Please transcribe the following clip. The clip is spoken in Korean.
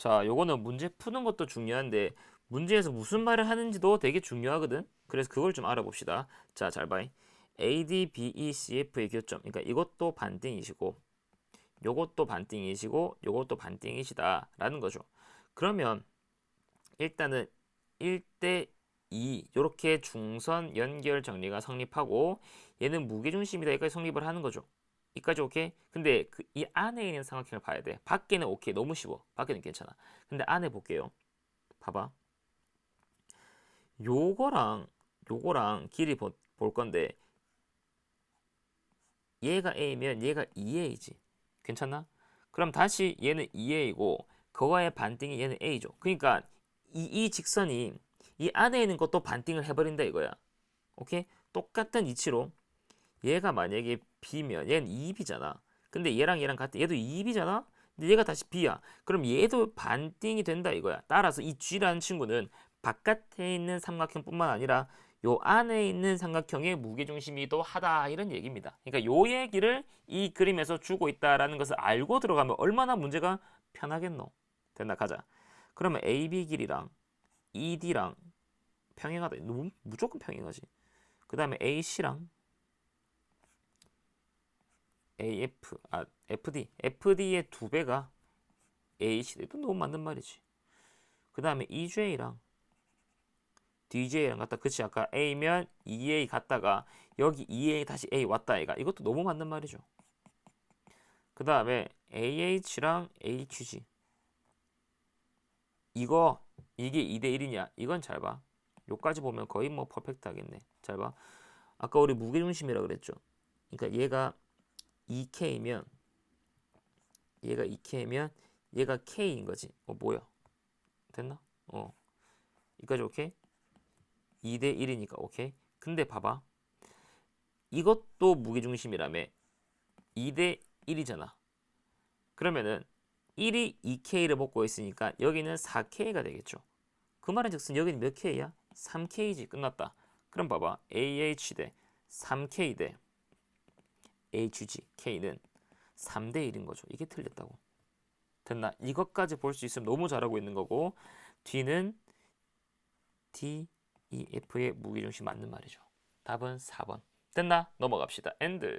자, 요거는 문제 푸는 것도 중요한데 문제에서 무슨 말을 하는지도 되게 중요하거든. 그래서 그걸 좀 알아봅시다. 자, 잘 봐. AD, BE, CF의 교점. 그러니까 이것도 반띵이시고 요것도 반띵이시고 요것도 반띵이시다라는 거죠. 그러면 일단은 1대 2 이렇게 중선 연결 정리가 성립하고 얘는 무게중심이다 여기까지 성립을 하는 거죠. 이까지 오케이? 근데 그 이 안에 있는 삼각형을 봐야 돼. 밖에는 오케이. 너무 쉬워. 밖에는 괜찮아. 근데 안에 볼게요. 봐봐. 요거랑 요거랑 길이 보- 볼 건데 얘가 A면 얘가 2A지. 괜찮나? 그럼 다시 얘는 2A고 그거의 반띵이 얘는 A죠. 그러니까 이, 이 직선이 이 안에 있는 것도 반띵을 해버린다 이거야. 오케이? 똑같은 이치로 얘가 만약에 B면 얘는 2B잖아. 근데 얘랑 얘랑 같은 얘도 2B잖아. 근데 얘가 다시 B야. 그럼 얘도 반띵이 된다 이거야. 따라서 이 G라는 친구는 바깥에 있는 삼각형뿐만 아니라 요 안에 있는 삼각형의 무게중심이도 하다 이런 얘기입니다. 그러니까 요 얘기를 이 그림에서 주고 있다라는 것을 알고 들어가면 얼마나 문제가 편하겠노. 됐나 가자. 그러면 AB 길이랑 ED랑 평행하다. 무조건 평행하지. 그 다음에 AC랑 AF, 아 FD, FD의 두 배가 AC. 도 너무 맞는 말이지. 그 다음에 EJ랑 DJ랑 같다. 그치 아까 A면 2A 갔다가 여기 2A 다시 A 왔다 얘가 이것도 너무 맞는 말이죠. 그 다음에 AH랑 HG 이거 이게 2대 1이냐? 이건 잘 봐. 요까지 보면 거의 뭐 퍼펙트 하겠네. 잘 봐. 아까 우리 무게중심이라 그랬죠. 그러니까 얘가 2K면 얘가 2K면 얘가 K인 거지. 어 뭐야? 됐나? 어. 이까지 오케이? 2대 1이니까 오케이. 근데 봐봐. 이것도 무게중심이라며 2대 1이잖아. 그러면은 1이 2K를 먹고 있으니까 여기는 4K가 되겠죠. 그 말은 즉슨 여기는 몇 K야? 3K지. 끝났다. 그럼 봐봐. AH 대 3K 대 HG K는 3대 1인 거죠. 이게 틀렸다고. 됐나? 이것까지 볼 수 있으면 너무 잘하고 있는 거고 뒤는 D, E, F의 무게중심 맞는 말이죠. 답은 4번. 됐나? 넘어갑시다. 엔드.